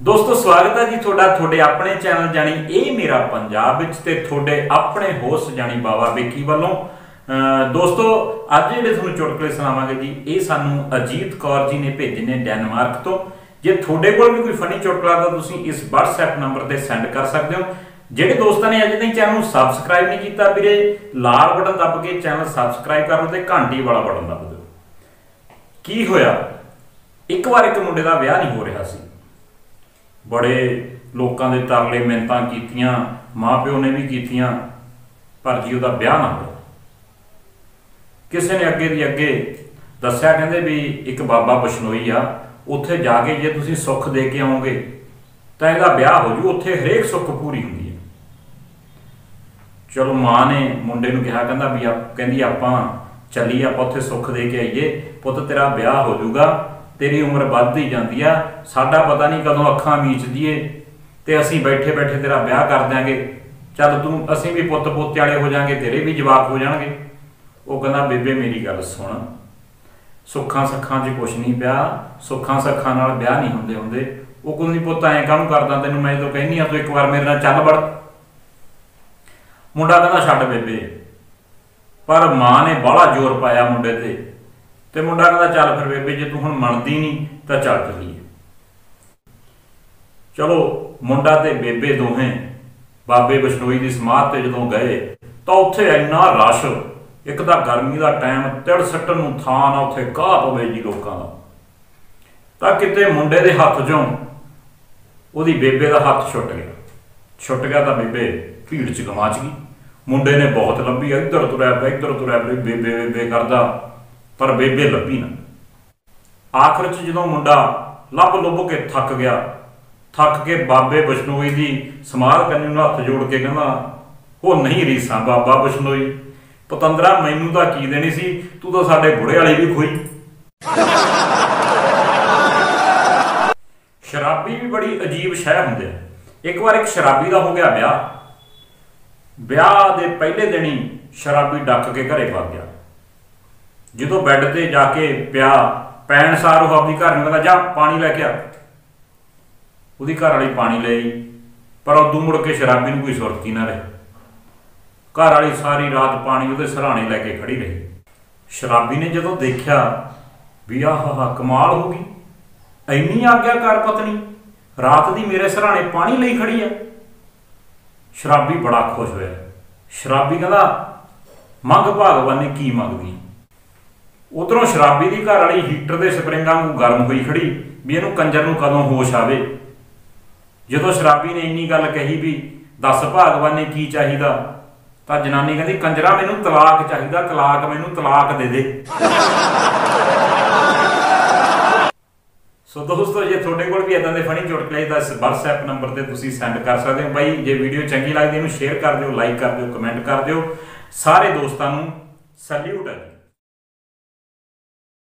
ਦੋਸਤੋ, ਸਵਾਗਤ ਹੈ ਜੀ ਤੁਹਾਡਾ, ਤੁਹਾਡੇ ਆਪਣੇ ਚੈਨਲ ਜਾਨੀ ਇਹ ਮੇਰਾ ਪੰਜਾਬ ਵਿੱਚ ਤੇ ਤੁਹਾਡੇ ਆਪਣੇ ਹੋਸਟ ਜਾਨੀ ਬਾਬਾ ਬੇਕੀ ਵੱਲੋਂ। ਦੋਸਤੋ, ਅੱਜ ਜਿਹੜੇ ਤੁਹਾਨੂੰ ਚੁਟਕਲੇ ਸੁਣਾਵਾਂਗੇ ਜੀ, ਇਹ ਸਾਨੂੰ ਅਜੀਤ ਕੌਰ ਜੀ ਨੇ ਭੇਜੇ ਨੇ ਡੈਨਮਾਰਕ ਤੋਂ। ਜੇ ਤੁਹਾਡੇ ਕੋਲ ਵੀ ਕੋਈ ਫਨੀ ਚੁਟਕਲਾ ਤਾਂ ਤੁਸੀਂ ਇਸ WhatsApp ਨੰਬਰ ਤੇ ਸੈਂਡ ਕਰ ਸਕਦੇ ਹੋ। ਜਿਹੜੇ ਦੋਸਤਾਂ ਨੇ ਅਜੇ ਤਾਈਂ ਚੈਨਲ ਨੂੰ ਸਬਸਕ੍ਰਾਈਬ ਨਹੀਂ ਕੀਤਾ ਵੀਰੇ, ਲਾਲ ਬਟਨ ਦੱਬ ਕੇ ਚੈਨਲ ਸਬਸਕ੍ਰਾਈਬ ਕਰ ਲਓ ਤੇ ਘੰਟੀ ਵਾਲਾ ਬਟਨ ਦੱਬ ਦਿਓ। ਕੀ ਹੋਇਆ? ਇੱਕ ਵਾਰ ਇੱਕ ਮੁੰਡੇ ਦਾ ਵਿਆਹ ਨਹੀਂ ਹੋ ਰਿਹਾ ਸੀ। ਬੜੇ ਲੋਕਾਂ ਦੇ ਤਰਲੇ ਮਿੰਤਾਂ ਕੀਤੀਆਂ, ਮਾਪਿਓ ਨੇ ਵੀ ਕੀਤੀਆਂ, ਪਰ ਜੀ ਉਹਦਾ ਵਿਆਹ ਨਾ ਹੋਇਆ। ਕਿਸੇ ਨੇ ਅੱਗੇ ਦੀ ਅੱਗੇ ਦੱਸਿਆ, ਕਹਿੰਦੇ ਵੀ ਇੱਕ ਬਾਬਾ ਬਸ਼ਨੋਈ ਆ, ਉੱਥੇ ਜਾ ਕੇ ਜੇ ਤੁਸੀਂ ਸੁੱਖ ਦੇ ਕੇ ਆਓਗੇ ਤਾਂ ਇਹਦਾ ਵਿਆਹ ਹੋ ਜੂ, ਉੱਥੇ ਹਰੇਕ ਸੁੱਖ ਪੂਰੀ ਹੁੰਦੀ ਹੈ। ਚਲੋ ਮਾਂ ਨੇ ਮੁੰਡੇ ਨੂੰ ਕਿਹਾ, ਕਹਿੰਦਾ ਵੀ ਆ ਕਹਿੰਦੀ ਆਪਾਂ ਚੱਲੀ ਆਪਾਂ ਉੱਥੇ ਸੁੱਖ ਦੇ ਕੇ ਆਈਏ, ਪੁੱਤ ਤੇਰਾ ਵਿਆਹ ਹੋ ਜਾਊਗਾ ਤੇਰੀ ਉਮਰ ਵੱਧਦੀ ਜਾਂਦੀ ਆ, ਸਾਡਾ ਪਤਾ ਨਹੀਂ ਕਦੋਂ ਅੱਖਾਂ ਮੀਚਦੀ ਏ ਤੇ ਅਸੀਂ ਬੈਠੇ ਬੈਠੇ ਤੇਰਾ ਵਿਆਹ ਕਰ ਦਿਆਂਗੇ। ਚੱਲ ਤੂੰ, ਅਸੀਂ ਵੀ ਪੁੱਤ ਪੋਤੇ ਵਾਲੇ ਹੋ ਜਾਾਂਗੇ, ਤੇਰੇ ਵੀ ਜਵਾਕ ਹੋ ਜਾਣਗੇ। ਉਹ ਕਹਿੰਦਾ, ਬੇਬੇ ਮੇਰੀ ਗੱਲ ਸੁਣ। ਸੁੱਖਾਂ ਸੱਖਾਂ 'ਚ ਕੁਛ ਨਹੀਂ ਪਿਆ, ਸੁੱਖਾਂ ਸੱਖਾਂ ਨਾਲ ਵਿਆਹ ਨਹੀਂ ਹੁੰਦੇ ਹੁੰਦੇ। ਉਹ ਕੋਈ ਨਹੀਂ ਪੁੱਤ, ਐਂ ਕਾਹਨੂੰ ਕਰਦਾ ਤੈਨੂੰ? ਮੈਂ ਜਦੋਂ ਕਹਿੰਦੀ ਆ ਤੂੰ ਇੱਕ ਵਾਰ ਮੇਰੇ ਨਾਲ ਚੱਲ ਵੜ। ਮੁੰਡਾ ਕਹਿੰਦਾ, ਛੱਡ ਬੇਬੇ। ਪਰ ਮਾਂ ਨੇ ਬੜਾ ਜ਼ੋਰ ਪਾਇਆ ਮੁੰਡੇ ਤੇ। ਤੇ ਮੁੰਡਾ ਕਹਿੰਦਾ, ਚੱਲ ਫਿਰ ਬੇਬੇ, ਜੇ ਤੂੰ ਹੁਣ ਮੰਨਦੀ ਨਹੀਂ, ਤਾਂ ਚੱਲ ਚੱਲੀਏ। ਚਲੋ, ਮੁੰਡਾ ਤੇ ਬੇਬੇ ਦੋਹੇ ਬਾਬੇ ਬਸ਼ਨੋਈ ਦੀ ਸਮਾਧ ਤੇ ਜਦੋਂ ਗਏ, ਤਾਂ ਉੱਥੇ ਇੰਨਾ ਰਸ਼, ਇੱਕ ਤਾਂ ਗਰਮੀ ਦਾ ਟਾਈਮ, ਤਿੜ ਸੱਟਣ ਨੂੰ ਥਾਂ ਨਾ, ਉੱਥੇ ਕਾਹ ਪਵੇ ਜੀ ਲੋਕਾਂ ਦਾ। ਤਾਂ ਕਿਤੇ ਮੁੰਡੇ ਦੇ ਹੱਥ 'ਚੋਂ ਉਹਦੀ ਬੇਬੇ ਦਾ ਹੱਥ ਛੁੱਟ ਗਿਆ। ਛੁੱਟ ਗਿਆ ਤਾਂ ਬੇਬੇ ਭੀੜ 'ਚ ਗਵਾਚ ਗਈ। ਮੁੰਡੇ ਨੇ ਬਹੁਤ ਲੱਭੀ ਇੱਧਰ ਤੁਰਿਆ ਪਿਆ, ਇੱਧਰ ਤੁਰਿਆ ਪਿਆ, ਬੇਬੇ ਬੇਬੇ ਕਰਦਾ। ਪਰ ਬੇਬੇ ਲੱਭੀ ਨਾ। ਆਖਰ 'ਚ ਜਦੋਂ ਮੁੰਡਾ ਲੱਭ ਲੁੱਭ ਕੇ ਥੱਕ ਗਿਆ ਥੱਕ ਕੇ ਬਾਬੇ ਬਸ਼ਨੋਈ ਦੀ ਸਮਾਧ ਕਰਨੀ ਨੂੰ ਹੱਥ ਜੋੜ ਕੇ ਕਹਿੰਦਾ ਉਹ ਨਹੀਂ ਰੀਸਾਂ ਬਾਬਾ ਬਸ਼ਨੋਈ ਪਤੰਦਰਾ ਮੈਨੂੰ ਤਾਂ ਕੀ ਦੇਣੀ ਸੀ? ਤੂੰ ਤਾਂ ਸਾਡੇ ਬੁੜੇ ਵਾਲੀ ਵੀ ਖੋਈ। ਸ਼ਰਾਬੀ ਵੀ ਬੜੀ ਅਜੀਬ ਸ਼ੈ ਹੁੰਦੇ ਆ। ਇੱਕ ਵਾਰ ਇੱਕ ਸ਼ਰਾਬੀ ਦਾ ਹੋ ਗਿਆ ਵਿਆਹ। ਵਿਆਹ ਦੇ ਪਹਿਲੇ ਦਿਨ ਹੀ ਸ਼ਰਾਬੀ ਡੱਕ ਕੇ ਘਰੇ ਵਗ ਗਿਆ। ਜਦੋਂ ਬੈੱਡ ਤੇ ਜਾ ਕੇ ਪਿਆ, ਪੈਣ ਸਾਰ ਉਹ ਆਪਣੀ ਘਰ ਨੂੰ ਕਹਿੰਦਾ, ਜਾ, ਪਾਣੀ ਲੈ ਕੇ ਆ। ਉਹਦੀ ਘਰ ਵਾਲੀ ਪਾਣੀ ਲਈ ਪਰ ਉਦੋਂ ਮੁੜ ਕੇ ਸ਼ਰਾਬੀ ਨੂੰ ਕੋਈ ਸੁਰਤ ਹੀ ਨਾ ਰਹੀ। ਘਰ ਵਾਲੀ ਸਾਰੀ ਰਾਤ ਪਾਣੀ ਉਹਦੇ ਸਰਾਣੇ ਲੈ ਕੇ ਖੜੀ ਰਹੀ। ਸ਼ਰਾਬੀ ਨੇ ਜਦੋਂ ਦੇਖਿਆ ਵੀ ਆਹ ਕਮਾਲ ਹੋ ਗਈ, ਇੰਨੀ ਆਗਿਆ ਕਰ ਪਤਨੀ, ਰਾਤ ਦੀ ਮੇਰੇ ਸਰਾਣੇ ਪਾਣੀ ਲਈ ਖੜੀ ਆ। ਸ਼ਰਾਬੀ ਬੜਾ ਖੁਸ਼ ਹੋਇਆ। ਸ਼ਰਾਬੀ ਕਹਿੰਦਾ, ਮੰਗ ਭਗਵਾਨ ਨੇ ਕੀ ਮੰਗਦੀ? ਉਧਰੋਂ ਸ਼ਰਾਬੀ ਦੀ ਘਰ ਵਾਲੀ ਹੀਟਰ ਦੇ ਸਪਰਿੰਗਾਂ ਨੂੰ ਗਰਮ ਹੋਈ ਖੜੀ ਵੀ ਇਹਨੂੰ ਕੰਜਰ ਨੂੰ ਕਦੋਂ ਹੋਸ਼ ਆਵੇ? ਜਦੋਂ ਸ਼ਰਾਬੀ ਨੇ ਇੰਨੀ ਗੱਲ ਕਹੀ ਵੀ ਦੱਸ ਭਗਵਾਨ ਨੇ ਕੀ ਚਾਹੀਦਾ, ਤਾਂ ਜਨਾਨੀ ਕਹਿੰਦੀ, ਕੰਜਰਾ, ਮੈਨੂੰ ਤਲਾਕ ਚਾਹੀਦਾ, ਤਲਾਕ ਮੈਨੂੰ ਤਲਾਕ ਦੇ ਦੇ। ਸੋ ਦੋਸਤੋ, ਜੇ ਤੁਹਾਡੇ ਕੋਲ ਵੀ ਇਦਾਂ ਦੇ ਫਨੀ ਚੁਟਕਲੇ ਦਾ WhatsApp ਨੰਬਰ ਤੇ ਤੁਸੀਂ ਸੈਂਡ ਕਰ ਸਕਦੇ ਹੋ। ਬਾਈ, ਜੇ ਵੀਡੀਓ ਚੰਗੀ ਲੱਗਦੀ ਇਹਨੂੰ ਸ਼ੇਅਰ ਕਰ ਦਿਓ ਲਾਈਕ ਕਰ ਦਿਓ ਕਮੈਂਟ ਕਰ ਦਿਓ। ਸਾਰੇ ਦੋਸਤਾਂ ਨੂੰ ਸੈਲੂਟ ਹੈ।